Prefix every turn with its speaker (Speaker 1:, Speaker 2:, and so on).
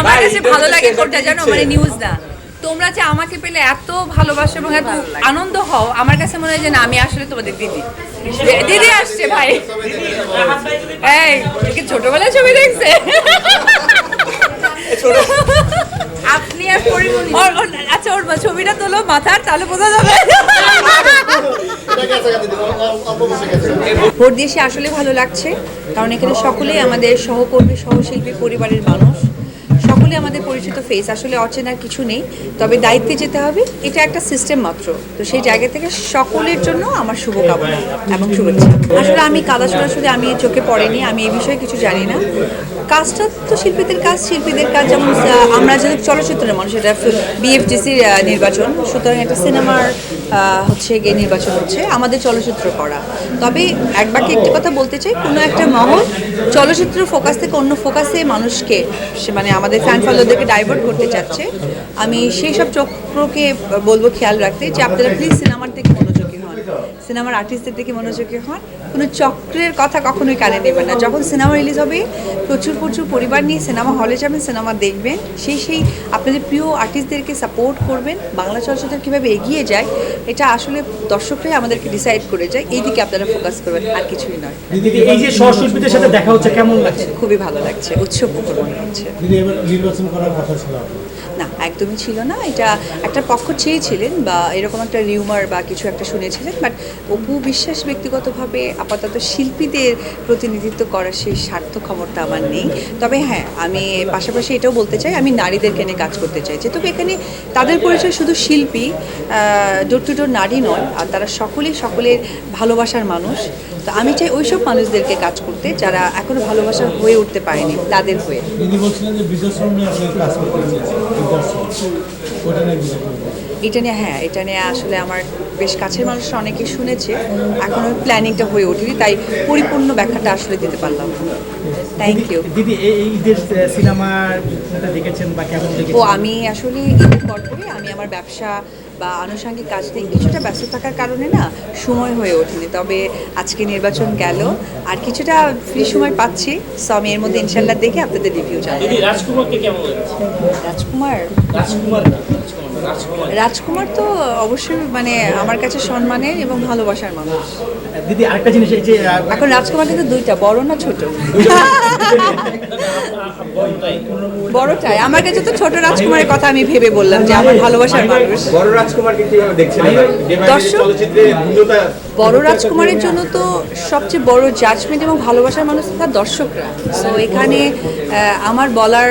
Speaker 1: আমার কাছে ভালো লাগে কোনটা জানো? মানে নিউজ না তোমরা যে আমাকে পেলে এত ভালোবাসো এবং এত আনন্দ হও আমার কাছে মনে হয় যে না আমি আসলে তোমাদের দিদি। দিদি আসছে ভাই। এই ছোটবেলায় ছবি দেখছে?
Speaker 2: আপনি আর পরিমণি
Speaker 1: আচ্ছা ওর ছবিটা তোলো মাথার তাহলে বোঝা যাবে। ভোট দিয়ে আসলে ভালো লাগছে কারণ এখানে সকলেই আমাদের সহকর্মী সহশিল্পী পরিবারের মানুষ। সকলে আমাদের পরিচিত ফেস আসলে অচেনার কিছু নেই। তবে দায়িত্বে যেতে হবে, এটা একটা সিস্টেম মাত্র। তো সেই জায়গা থেকে সকলের জন্য আমার শুভকামনা এবং শুভেচ্ছা। আসলে আমি কাদা সরাসরি আমি চোখে পড়েনি, আমি এই বিষয়ে কিছু জানি না। কাজটা তো শিল্পীদের কাজ শিল্পীদের কাজ যেমন আমরা যেহেতু চলচ্চিত্রের মানুষ, এটা বিএফটিসির নির্বাচন। সুতরাং একটা সিনেমার হচ্ছে গিয়ে নির্বাচন হচ্ছে, আমাদের চলচ্চিত্র করা। তবে এক বাক্যে একটি কথা বলতে চাই, কোনো একটা মহল চলচ্চিত্র ফোকাস থেকে অন্য ফোকাসে মানুষকে, সে মানে আমাদের ফ্যান ফলোদেরকে ডাইভার্ট করতে চাচ্ছে। আমি সেই সব চক্রকে বলব খেয়াল রাখতে যে আপনারা প্লিজ সিনেমার হন সিনেমার আর্টিস্টদের দিকে মনোযোগী হন। কোনো চক্রের কথা কখনোই কানে নেবেন না। যখন সিনেমা রিলিজ হবে প্রচুর প্রচুর পরিবার নিয়ে সিনেমা হলে যাবেন সিনেমা দেখবেন। সেই সেই আপনাদের প্রিয় আর্টিস্টদেরকে সাপোর্ট করবেন। বাংলা চলচ্চিত্র কীভাবে এগিয়ে যায় এটা আসলে দর্শকরাই আমাদেরকে ডিসাইড করে যায়। এই দিকে আপনারা ফোকাস করবেন আর কিছুই নয়।
Speaker 3: এই যে সহশিল্পীদের সাথে দেখা হচ্ছে কেমন লাগছে?
Speaker 1: খুবই ভালো লাগছে উৎসব মনে হচ্ছে।
Speaker 4: নির্বাচন করার কথা ছিল
Speaker 1: না একদমই ছিল না। এটা একটা পক্ষ চেয়েছিলেন বা এরকম একটা রিউমার বা কিছু একটা শুনেছিলেন। বাট অপু বিশ্বাস ব্যক্তিগতভাবে আপাতত শিল্পীদের প্রতিনিধিত্ব করার সেই স্বার্থ ক্ষমতা আমার নেই। তবে হ্যাঁ আমি পাশাপাশি এটাও বলতে চাই, আমি নারীদেরকে নিয়ে কাজ করতে চাইছি। তবে এখানে তাদের পরিচয় শুধু শিল্পী ডোর টু ডোর নারী নয়, আর তারা সকলেই সকলের ভালোবাসার মানুষ। তো আমি চাই ওইসব মানুষদেরকে কাজ করতে যারা এখনও ভালোবাসা হয়ে উঠতে পারেনি, তাদের হয়ে। এটা নিয়ে হ্যাঁ এটা নিয়ে আসলে আমার বেশ কাছের মানুষরা অনেকে শুনেছে। এখন ওই প্ল্যানিংটা হয়ে ওঠেনি তাই পরিপূর্ণ ব্যাখ্যাটা আসলে দিতে পারলাম থ্যাংক ইউ
Speaker 3: দিদি এই এই ঈদের সিনেমাটা দেখেছেন বা কেমন
Speaker 1: ও আমি আসলে ঈদের পর পরে আমি আমার ব্যবসা বা আনুষঙ্গিক কাজ নিয়ে কিছুটা ব্যস্ত থাকার কারণে না সময় হয়ে ওঠেনি। তবে আজকে নির্বাচন গেল আর কিছুটা ফ্রি সময় পাচ্ছি। সো আমি এর মধ্যে ইনশাল্লাহ দেখে আপনাদের রিভিউ জানাই
Speaker 5: দিদি রাজকুমারকে কেমন লাগছে?
Speaker 1: রাজকুমার?
Speaker 5: রাজকুমার রাজকুমার রাজকুমার।
Speaker 1: রাজকুমার তো অবশ্যই মানে আমার কাছে সম্মানের এবং ভালোবাসার মানুষ।
Speaker 3: দিদি আরেকটা জিনিস এই যে
Speaker 1: এখন রাজকুমার কিন্তু দুইটা বড় না ছোট?
Speaker 5: বড়টাই।
Speaker 1: বড়টাই আমার কাছে তো ছোট রাজকুমারের কথা আমি ভেবে বললাম যে আমার ভালোবাসার মানুষ।
Speaker 6: বড় রাজকুমারকে কীভাবে দেখছেন
Speaker 1: দর্শক- বড় রাজকুমারের জন্য তো সবচেয়ে বড় জাজমেন্ট এবং ভালোবাসার মানুষ তার দর্শকরা। সো এখানে আমার বলার